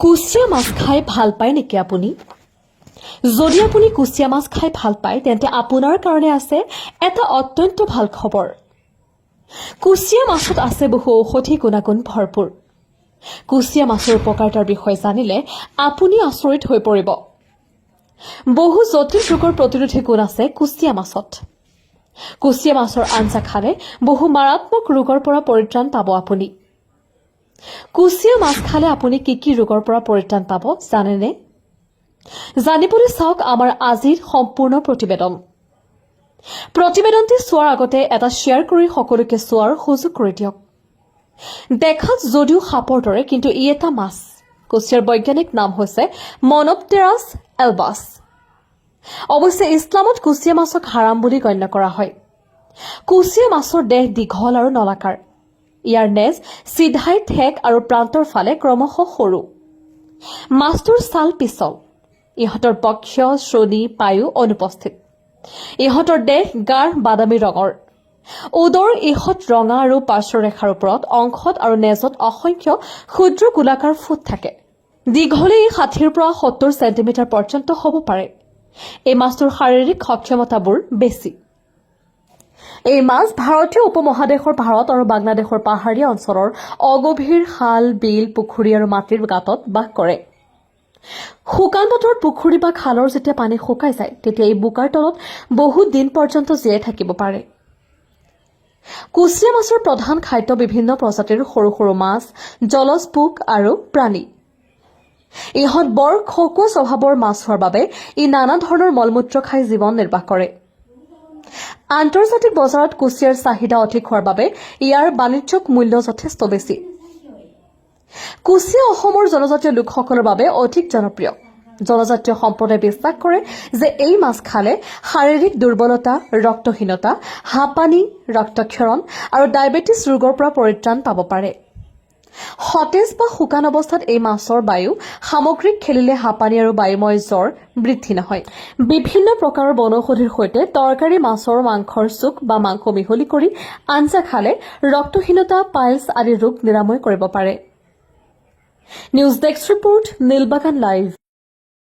কুচিয়া মাছ খাই ভাল পায় নেকি আপুনি? যদি আপুনি কুচিয়া মাছ খাই ভাল পায় তেন্তে আপোনাৰ কাৰণে আছে এটা অত্যন্ত ভাল খবৰ। কুচিয়া মাছত আছে বহু ঔষধি গুণাগুণ ভৰপূৰ। কুচিয়া মাছৰ উপকাৰিতাৰ বিষয়ে জানিলে আপুনি আচৰিত হৈ পৰিব। বহু জটিল ৰোগৰ প্ৰতিৰোধী গুণ আছে কুচিয়া মাছত। কুচিয়া মাছৰ আঞ্জা খালে বহু মাৰাত্মক ৰোগৰ পৰা পৰিত্ৰাণ পাব আপুনি। কুচিয়া মাছ খালে আপুনি কি কি ৰোগৰ পৰা পৰিত্ৰাণ পাব জানেনে? জানিবলৈ চাওক আমাৰ আজিৰ সম্পূৰ্ণ প্ৰতিবেদন। প্ৰতিবেদনটি চোৱাৰ আগতে এটা শ্বেয়াৰ কৰি সকলোকে চোৱাৰ সুযোগ কৰি দিয়ক। দেখাত যদিও সাপৰ দৰে কিন্তু ই এটা মাছ। কুচিয়াৰ বৈজ্ঞানিক নাম হৈছে মনপটেৰাছ এলবাছ। অৱশ্যে ইছলামত কুচিয়া মাছক হাৰাম বুলি গণ্য কৰা হয়। কুচিয়া মাছৰ দেহ দীঘল আৰু নলাকাৰ। ইয়াৰ নেজ চিধাই ঠেক আৰু প্ৰান্তৰ ফালে ক্ৰমশঃ সৰু। মাছটোৰ ছাল পিছল। ইহঁতৰ বক্ষ শ্ৰোণী, পায়ু অনুপস্থিত। ইহঁতৰ দেহ গাঢ় বাদামী ৰঙৰ। উদৰ ইহঁত ৰঙা আৰু পাৰ্শ্বৰেখাৰ ওপৰত অংশত আৰু নেজত অসংখ্য ক্ষুদ্ৰ গোলাকাৰ ফুট থাকে। দীঘলে ই ষাঠিৰ পৰা সত্তৰ চেণ্টিমিটাৰ পৰ্যন্ত হ'ব পাৰে। এই মাছটোৰ শাৰীৰিক সক্ষমতাবোৰ বেছি। এই মাছ ভাৰতীয় উপমহাদেশৰ ভাৰত আৰু বাংলাদেশৰ পাহাৰীয়া অঞ্চলৰ অগভীৰ খাল বিল পুখুৰী আৰু মাটিৰ গাঁতত বাস কৰে। শুকান বতৰত পুখুৰী বা খালৰ যেতিয়া পানী শুকাই যায় তেতিয়া এই বোকাৰ তলত বহুত দিন পৰ্যন্ত জীয়াই থাকিব পাৰে। কুচিয়া মাছৰ প্ৰধান খাদ্য বিভিন্ন প্ৰজাতিৰ সৰু সৰু মাছ জলজ পোক আৰু প্ৰাণী। ইহঁত বৰ খকুৱা স্বভাৱৰ মাছ হোৱাৰ বাবে ই নানা ধৰণৰ মলমূত্ৰ খাই জীৱন নিৰ্বাহ কৰে। আন্তৰ্জাতিক বজাৰত কুচিয়াৰ চাহিদা অধিক হোৱাৰ বাবে ইয়াৰ বাণিজ্যিক মূল্য যথেষ্ট বেছি। কুচিয়া অসমৰ জনজাতীয় লোকসকলৰ বাবে অধিক জনপ্ৰিয়। জনজাতীয় সম্প্ৰদায়ে বিশ্বাস কৰে যে এই মাছ খালে শাৰীৰিক দুৰ্বলতা ৰক্তহীনতা হাঁপানি ৰক্তক্ষৰণ আৰু ডায়েবেটিছ ৰোগৰ পৰা পৰিত্ৰাণ পাব পাৰে। সতেজ বা শুকান অৱস্থাত এই মাছৰ বায়ু সামগ্ৰিক খেলিলে হাঁপানি আৰু বায়ুময় জ্বৰ বৃদ্ধি নহয়। বিভিন্ন প্ৰকাৰৰ বনৌষধিৰ সৈতে তৰকাৰী মাছৰ মাংসৰ চুক বা মাংস মিহলি কৰি আঞ্জা খালে ৰক্তহীনতা পাইলছ আদি ৰোগ নিৰাময় কৰিব পাৰে। News desk report Nilbagan live.